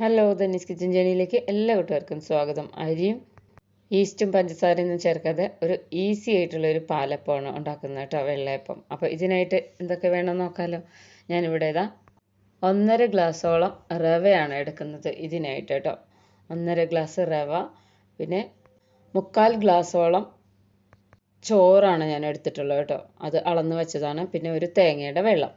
Hello Dhani's kitchen ജേണിയിലേക്ക് എല്ലാ കൂട്ടുകാർക്കും സ്വാഗതം. അരിയും ഈസ്റ്റും പഞ്ചസാരയും ഒന്നും ചേർക്കാതെ ഒരു ഈസി ആയിട്ടുള്ള ഒരു പാലപ്പമാണ് ഉണ്ടാക്കുന്നത് കേട്ടോ വെള്ളയപ്പം. അപ്പോൾ ഇതിനായിട്ട് എന്തൊക്കെ വേണം നോക്കാമല്ലോ ഞാനിവിടെ ഇതാ ഒന്നര ഗ്ലാസ്സോളം റവയാണ് എടുക്കുന്നത് ഇതിനായിട്ട് കേട്ടോ. ഒന്നര ഗ്ലാസ് റവ പിന്നെ മുക്കാൽ ഗ്ലാസ്സോളം ചോറാണ് ഞാൻ എടുത്തിട്ടുള്ളത് കേട്ടോ. അത് അളന്ന് വെച്ചതാണ്. പിന്നെ ഒരു തേങ്ങയുടെ വെള്ളം.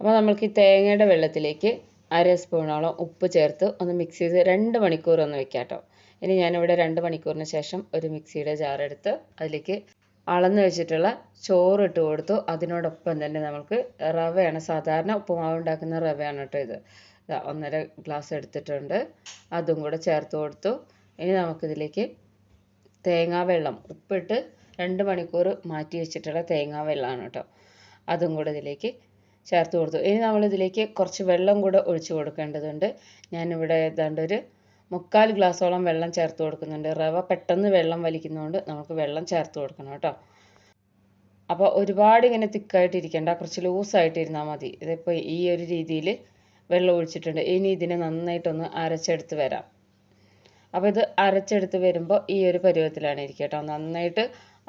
അപ്പോൾ നമ്മൾക്ക് ഈ തേങ്ങയുടെ വെള്ളത്തിലേക്ക് അര സ്പൂണോളം ഉപ്പ് ചേർത്ത് ഒന്ന് മിക്സ് ചെയ്ത് രണ്ട് മണിക്കൂർ ഒന്ന് വെക്കാം കേട്ടോ ഇനി ഞാനിവിടെ രണ്ട് മണിക്കൂറിന് ശേഷം ഒരു മിക്സിയുടെ ജാർ എടുത്ത് അതിലേക്ക് അളന്ന് വെച്ചിട്ടുള്ള ചോറ് ഇട്ട് കൊടുത്തു. അതിനോടൊപ്പം തന്നെ നമുക്ക് റവയാണ് സാധാരണ ഉപ്പുമാവ് ഉണ്ടാക്കുന്ന റവയാണ് കേട്ടോ ഇത്. ഒന്നര ഗ്ലാസ് എടുത്തിട്ടുണ്ട്. അതും കൂടെ ചേർത്ത് കൊടുത്തു. ഇനി നമുക്കിതിലേക്ക് തേങ്ങാ വെള്ളം ഉപ്പിട്ട് രണ്ട് മണിക്കൂർ മാറ്റി വെച്ചിട്ടുള്ള തേങ്ങാ വെള്ളമാണ് കേട്ടോ. അതും കൂടെ ഇതിലേക്ക് ചേർത്ത് കൊടുത്തു. ഇനി നമ്മളിതിലേക്ക് കുറച്ച് വെള്ളം കൂടെ ഒഴിച്ചു കൊടുക്കേണ്ടതുണ്ട്. ഞാനിവിടെ ഏതാണ്ട് ഒരു മുക്കാൽ ഗ്ലാസ്സോളം വെള്ളം ചേർത്ത് കൊടുക്കുന്നുണ്ട്. റവ പെട്ടെന്ന് വെള്ളം വലിക്കുന്നതുകൊണ്ട് നമുക്ക് വെള്ളം ചേർത്ത് കൊടുക്കണം കേട്ടോ. അപ്പോൾ ഒരുപാട് ഇങ്ങനെ തിക്കായിട്ട് ഇരിക്കേണ്ട കുറച്ച് ലൂസായിട്ട് ഇരുന്നാൽ മതി. ഇതിപ്പോൾ ഈ ഒരു രീതിയിൽ വെള്ളം ഒഴിച്ചിട്ടുണ്ട്. ഇനി ഇതിനെ നന്നായിട്ടൊന്ന് അരച്ചെടുത്ത് വരാം. അപ്പോൾ ഇത് അരച്ചെടുത്ത് വരുമ്പോൾ ഈ ഒരു പരുവത്തിലാണ് ഇരിക്കുക കേട്ടോ. നന്നായിട്ട്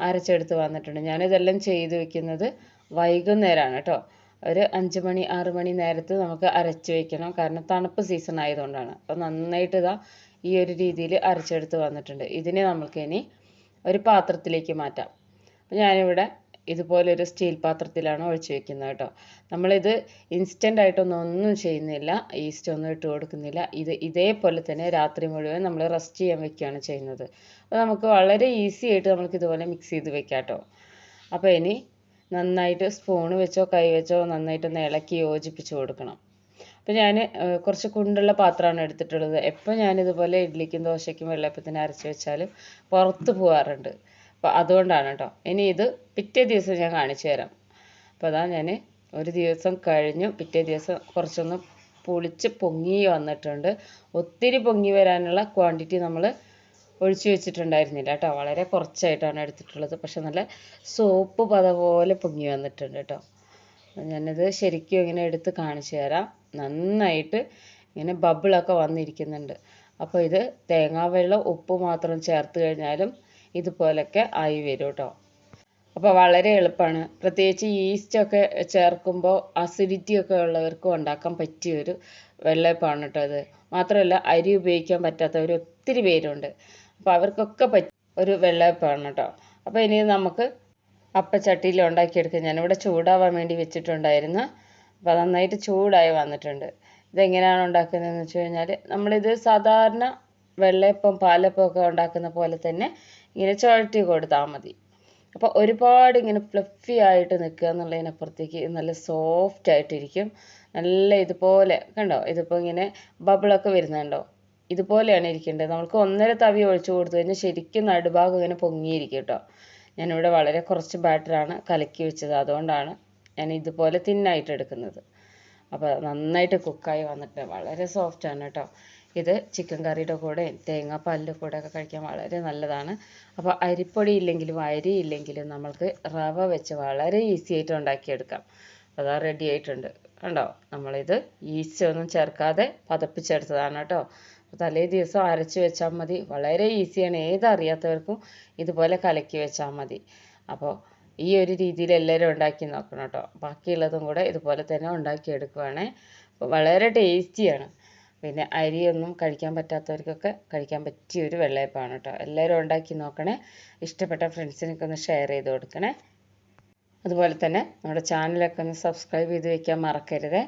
അരച്ചെടുത്ത് വന്നിട്ടുണ്ട്. ഞാനിതെല്ലാം ചെയ്ത് വെക്കുന്നത് വൈകുന്നേരമാണ് കേട്ടോ. ഒരു അഞ്ച് മണി ആറ് മണി നേരത്ത് നമുക്ക് അരച്ച് വെക്കണം. കാരണം തണുപ്പ് സീസൺ ആയതുകൊണ്ടാണ്. അപ്പോൾ നന്നായിട്ട് ഇതാ ഈ ഒരു രീതിയിൽ അരച്ചെടുത്ത് വന്നിട്ടുണ്ട്. ഇതിനെ നമുക്ക് ഇനി ഒരു പാത്രത്തിലേക്ക് മാറ്റാം. അപ്പോൾ ഞാനിവിടെ ഇതുപോലൊരു സ്റ്റീൽ പാത്രത്തിലാണ് ഒഴിച്ച് വെക്കുന്നത് കേട്ടോ. നമ്മളിത് ഇൻസ്റ്റന്റ് ആയിട്ടൊന്നും ഒന്നും ചെയ്യുന്നില്ല. ഈസ്റ്റ് ഒന്നും ഇട്ട് കൊടുക്കുന്നില്ല. ഇത് ഇതേപോലെ തന്നെ രാത്രി മുഴുവൻ നമ്മൾ റെസ്റ്റ് ചെയ്യാൻ വെക്കുകയാണ് ചെയ്യുന്നത്. അപ്പോൾ നമുക്ക് വളരെ ഈസി ആയിട്ട് നമുക്ക് ഇതുപോലെ മിക്സ് ചെയ്ത് വെക്കാം കേട്ടോ. അപ്പോൾ ഇനി നന്നായിട്ട് സ്പൂണ് വെച്ചോ കൈ വെച്ചോ നന്നായിട്ടൊന്ന് ഇളക്കി യോജിപ്പിച്ച് കൊടുക്കണം. അപ്പോൾ ഞാൻ കുറച്ച് കുണ്ടുള്ള പാത്രമാണ് എടുത്തിട്ടുള്ളത്. എപ്പോൾ ഞാനിതുപോലെ ഇഡ്ലിക്കും ദോശയ്ക്കും വെള്ളയപ്പത്തിന് അരച്ച് വെച്ചാലും പുറത്ത് പോകാറുണ്ട് അപ്പോൾ അതുകൊണ്ടാണ് കേട്ടോ ഇനി ഇത് പിറ്റേ ദിവസം ഞാൻ കാണിച്ചു തരാം. അപ്പോൾ അതാ ഞാൻ ഒരു ദിവസം കഴിഞ്ഞു. പിറ്റേ ദിവസം കുറച്ചൊന്ന് പുളിച്ച് പൊങ്ങി വന്നിട്ടുണ്ട്. ഒത്തിരി പൊങ്ങി വരാനുള്ള ക്വാണ്ടിറ്റി നമ്മൾ ഒഴിച്ചു വെച്ചിട്ടുണ്ടായിരുന്നില്ല കേട്ടോ. വളരെ കുറച്ചായിട്ടാണ് എടുത്തിട്ടുള്ളത്. പക്ഷെ നല്ല സോപ്പ് പത പോലെ പൊങ്ങി വന്നിട്ടുണ്ട് കേട്ടോ. ഞാനത് ശരിക്കും ഇങ്ങനെ എടുത്ത് കാണിച്ചു തരാം. നന്നായിട്ട് ഇങ്ങനെ ബബിളൊക്കെ വന്നിരിക്കുന്നുണ്ട്. അപ്പോൾ ഇത് തേങ്ങാവെള്ളം ഉപ്പ് മാത്രം ചേർത്ത് കഴിഞ്ഞാലും ഇതുപോലൊക്കെ ആയി വരും കേട്ടോ. അപ്പോൾ വളരെ എളുപ്പമാണ്. പ്രത്യേകിച്ച് ഈസ്റ്റൊക്കെ ചേർക്കുമ്പോൾ അസിഡിറ്റി ഒക്കെ ഉള്ളവർക്കും ഉണ്ടാക്കാൻ പറ്റിയ ഒരു വെള്ളയപ്പമാണ് കേട്ടോ ഇത്. മാത്രമല്ല അരി ഉപയോഗിക്കാൻ പറ്റാത്തവർ ഒത്തിരി പേരുണ്ട്. അപ്പോൾ അവർക്കൊക്കെ പറ്റി ഒരു വെള്ളയപ്പമാണ് കേട്ടോ. അപ്പോൾ ഇനി നമുക്ക് അപ്പച്ചട്ടിയിൽ ഉണ്ടാക്കിയെടുക്കുക ഞാനിവിടെ ചൂടാവാൻ വേണ്ടി വെച്ചിട്ടുണ്ടായിരുന്നു. അപ്പോൾ നന്നായിട്ട് ചൂടായി വന്നിട്ടുണ്ട്. ഇതെങ്ങനെയാണ് ഉണ്ടാക്കുന്നതെന്ന് വെച്ച് കഴിഞ്ഞാൽ നമ്മളിത് സാധാരണ വെള്ളയപ്പം പാലപ്പം ഒക്കെ ഉണ്ടാക്കുന്ന പോലെ തന്നെ ഇങ്ങനെ ചുഴറ്റി കൊടുത്താൽ മതി. അപ്പോൾ ഒരുപാട് ഇങ്ങനെ ഫ്ലഫി ആയിട്ട് നിൽക്കുക എന്നുള്ളതിനപ്പുറത്തേക്ക് നല്ല സോഫ്റ്റ് ആയിട്ടിരിക്കും. നല്ല ഇതുപോലെ കണ്ടോ? ഇതിപ്പോൾ ഇങ്ങനെ ബബിളൊക്കെ വരുന്നുണ്ടോ? ഇതുപോലെയാണ് ഇരിക്കേണ്ടത്. നമുക്ക് ഒന്നര തവി ഒഴിച്ചു കൊടുത്തു കഴിഞ്ഞാൽ ശരിക്കും നടുഭാഗം ഇങ്ങനെ പൊങ്ങിയിരിക്കും കേട്ടോ. ഞാനിവിടെ വളരെ കുറച്ച് ബാറ്ററാണ് കലക്കി വെച്ചത്. അതുകൊണ്ടാണ് ഞാൻ ഇതുപോലെ തിന്നായിട്ട് എടുക്കുന്നത്. അപ്പോൾ നന്നായിട്ട് കുക്കായി വന്നിട്ട് വളരെ സോഫ്റ്റാണ് കേട്ടോ. ഇത് ചിക്കൻ കറിയുടെ കൂടെ തേങ്ങാപ്പാലിന്റെ കൂടെ ഒക്കെ കഴിക്കാൻ വളരെ നല്ലതാണ്. അപ്പോൾ അരിപ്പൊടി ഇല്ലെങ്കിലും അരി ഇല്ലെങ്കിലും നമ്മൾക്ക് റവ വെച്ച് വളരെ ഈസി ആയിട്ട് ഉണ്ടാക്കിയെടുക്കാം. അതാ റെഡി ആയിട്ടുണ്ട്. കണ്ടോ? നമ്മളിത് ഈസ്റ്റ് ഒന്നും ചേർക്കാതെ പതപ്പിച്ചെടുത്തതാണ് കേട്ടോ. തലേ ദിവസം അരച്ച് വെച്ചാൽ മതി. വളരെ ഈസിയാണ് ഏതറിയാത്തവർക്കും ഇതുപോലെ കലക്കി വെച്ചാൽ മതി. അപ്പോൾ ഈ ഒരു രീതിയിൽ എല്ലാവരും ഉണ്ടാക്കി നോക്കണം കേട്ടോ. ബാക്കിയുള്ളതും കൂടെ ഇതുപോലെ തന്നെ ഉണ്ടാക്കിയെടുക്കുവാണേ അപ്പോൾ വളരെ ടേസ്റ്റിയാണ് പിന്നെ അരിയൊന്നും കഴിക്കാൻ പറ്റാത്തവർക്കൊക്കെ കഴിക്കാൻ പറ്റിയ ഒരു വെള്ളയപ്പമാണ് കേട്ടോ. എല്ലാവരും ഉണ്ടാക്കി നോക്കണേ. ഇഷ്ടപ്പെട്ട ഫ്രണ്ട്സിനൊക്കെ ഒന്ന് ഷെയർ ചെയ്ത് കൊടുക്കണേ. അതുപോലെ തന്നെ നമ്മുടെ ചാനലൊക്കെ ഒന്ന് സബ്സ്ക്രൈബ് ചെയ്ത് വെക്കാൻ മറക്കരുതേ.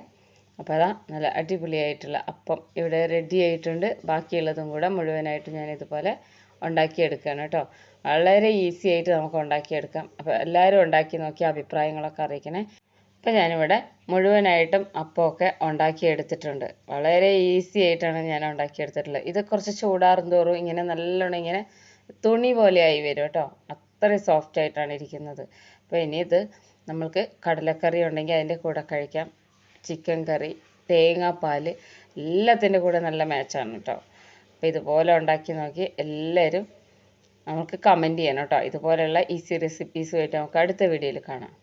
അപ്പോൾ അതാ നല്ല അടിപൊളിയായിട്ടുള്ള അപ്പം ഇവിടെ റെഡി ആയിട്ടുണ്ട്. ബാക്കിയുള്ളതും കൂടെ മുഴുവനായിട്ട് ഞാൻ ഇതുപോലെ ഉണ്ടാക്കിയെടുക്കുകയാണ് കേട്ടോ. വളരെ ഈസി ആയിട്ട് നമുക്ക് ഉണ്ടാക്കിയെടുക്കാം. അപ്പോൾ എല്ലാവരും ഉണ്ടാക്കി നോക്കി അഭിപ്രായങ്ങളൊക്കെ അറിയിക്കണേ. അപ്പോൾ ഞാനിവിടെ മുഴുവനായിട്ടും അപ്പമൊക്കെ ഉണ്ടാക്കിയെടുത്തിട്ടുണ്ട്. വളരെ ഈസി ആയിട്ടാണ് ഞാൻ ഉണ്ടാക്കിയെടുത്തിട്ടുള്ളത്. ഇത് കുറച്ച് ചൂടാറും തോറും ഇങ്ങനെ നല്ലോണം ഇങ്ങനെ തുണി പോലെ ആയി വരും കേട്ടോ. അത്രയും സോഫ്റ്റ് ആയിട്ടാണ് ഇരിക്കുന്നത്. അപ്പോൾ ഇനി ഇത് നമ്മൾക്ക് കടലക്കറി ഉണ്ടെങ്കിൽ അതിന്റെ കൂടെ കഴിക്കാം. ചിക്കൻ കറി തേങ്ങാപ്പാൽ എല്ലാത്തിന്റെ കൂടെ നല്ല മാച്ചാണ് കേട്ടോ അപ്പോൾ ഇതുപോലെ ഉണ്ടാക്കി നോക്കി എല്ലാവരും നമുക്ക് കമന്റ് ചെയ്യണം കേട്ടോ ഇതുപോലെയുള്ള ഈസി റെസിപ്പീസുമായിട്ട് നമുക്ക് അടുത്ത വീഡിയോയിൽ കാണാം.